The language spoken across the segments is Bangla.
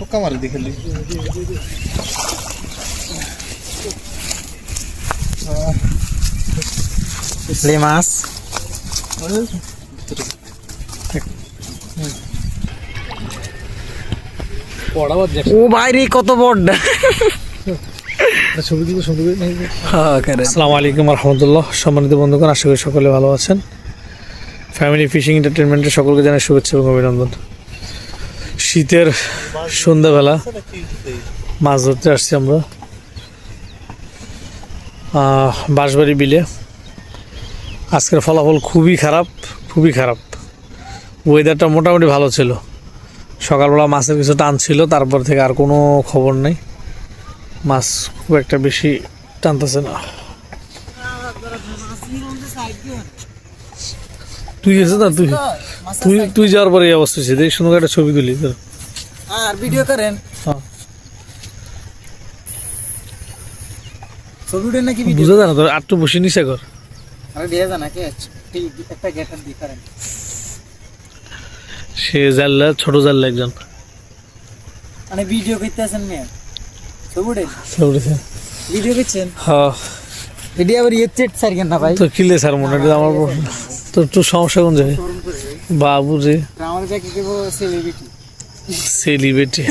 পোকা মারি দেখালি লে মাছ। ও বাইরে কত বড় ছবি সুন্দর হ্যাঁ আসসালামু আলাইকুম রহমতুল্লাহ। সম্মানিত বন্ধুগণ আশা করি সকলে ভালো আছেন। ফ্যামিলি ফিশিং এন্টারটেনমেন্টের সকলকে জানাই শুভেচ্ছা এবং অভিনন্দন। শীতের সন্ধ্যাবেলা মাছ ধরতে আসছি আমরা। বাঁশবাড়ি বিলে। আজকের ফলাফল খুবই খারাপ খুবই খারাপ। ওয়েদারটা মোটামুটি ভালো ছিল। সকালবেলা মাছের কিছু টান ছিল, তারপর থেকে আর কোনো খবর নেই। মাছ খুব একটা বেশি টানতেছে না। তুই গেছিস না তুই তুই তুই যাওয়ার পরে এই অবস্থা ছিল এই সুন্দর একটা ছবি তুলি আর ভিডিও করেন। হ্যাঁ। ছবি উঠে নাকি ভিডিও বুঝা যায় না তোর আটটু বসে নিচে কর আরে দিয়ে জানা কে? একটা গেটার দি করেন। সে জানলা ছোট জানলা একজন। মানে ভিডিও করতে আছেন মেয়ে। ছবি উঠে ছবিটা ভিডিও করছেন? হ্যাঁ। ভিডিও আবার ইয়ে চেট সারকেন না ভাই? তো কিলে স্যার মনে হয় এটা আমার তো সমস্যা কোন জায়গায় বাবু রে আমার সেলিব্রিটি সেলিব্রিটি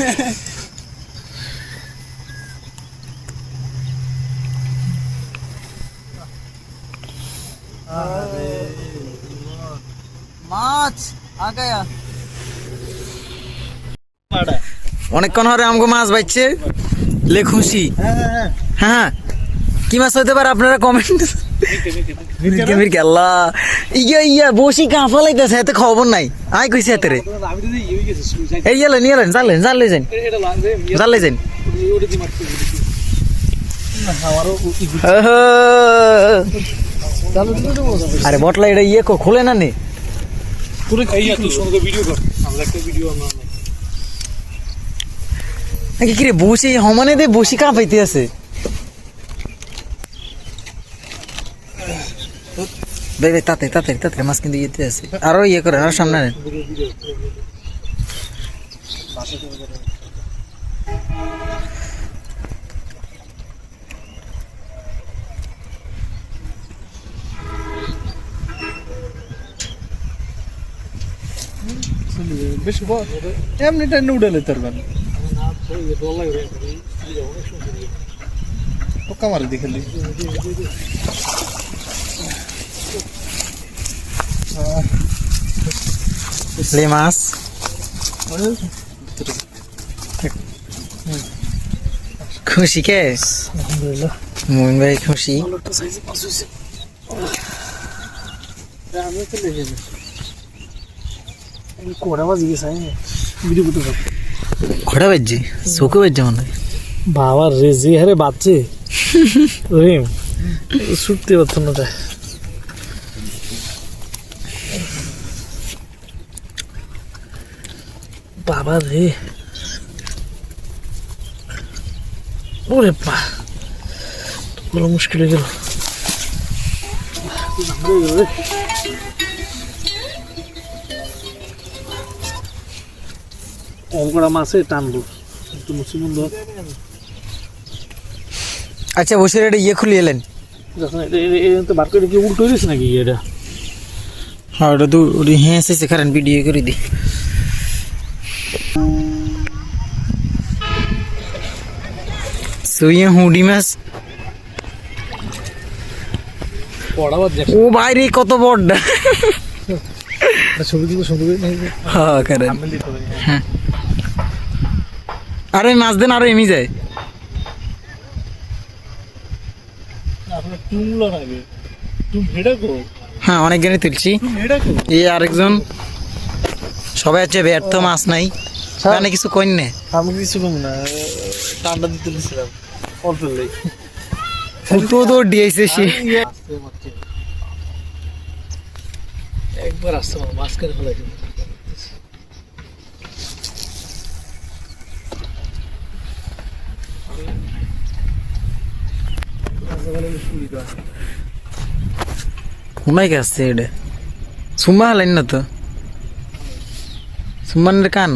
মাছ আগায়া। অনেকক্ষণ হরে আমাকে মাছ বাইছে। লে খুশি হ্যাঁ। কি মাছ হতে পারে আপনারা কমেন্ট মিরকে আল্লাহ ইয়া ইয়া বসি কাঁফা লাইতেছে এতে খবর নাই। আই কইছে এতে রে। এই গেলেন গেলেন জানলেন জানলে যান জানলে যান আরে বটলা এটা ইয়ে কো খুলে না নে। কিরে। বসি হমানে দে বসি কাঁপাইতে আছে। ভাই তাতে তাতে তাতে মাছ কিন্তু ইয়েতে আছে। আরও ইয়ে করেন আরও সামনে আনেন। বেশি বড়। এমনি টাইনে উড়ালে তোর গান পোকা মারি দেখালি লে মাছ খুশি। কে আলহামদুলিল্লাহ ভাই খুশি ঘোড়া বাজছে? চোখে বাজছে মনে হয়। বাবা রে যে হারে বাচ্চে রহিম শুকতে পারতাম না বাবা রে। ওরে পা বড় মুশকিল হয়ে গেল। অঙ্কড়া মাছে টানবো। একটু মুসিবন্ধ আচ্ছা বসে এটা ইয়ে খুলে এলেন। যখন তো বার করে কি উল্টো নাকি এটা হ্যাঁ ওটা তো হ্যাঁ এসেছে কারণ ভিডিও করে সুইয়ে হুডি মাছ ও বাইরে কত বড় আরে মাছ দেন আরও এমি যায় হ্যাঁ অনেক জ্ঞানী তুলছি এই আরেকজন সবাই হচ্ছে ব্যর্থ মাছ নাই মানে কিছু কইন নে আমি কিছু কম না ঠান্ডা দিতে কত দৌড় দিয়েছে সে। একবার আসতে পারো মাঝখানে হলে ঘুমাই গেছে এটা? সুমা হলেন না তো? সুমান কান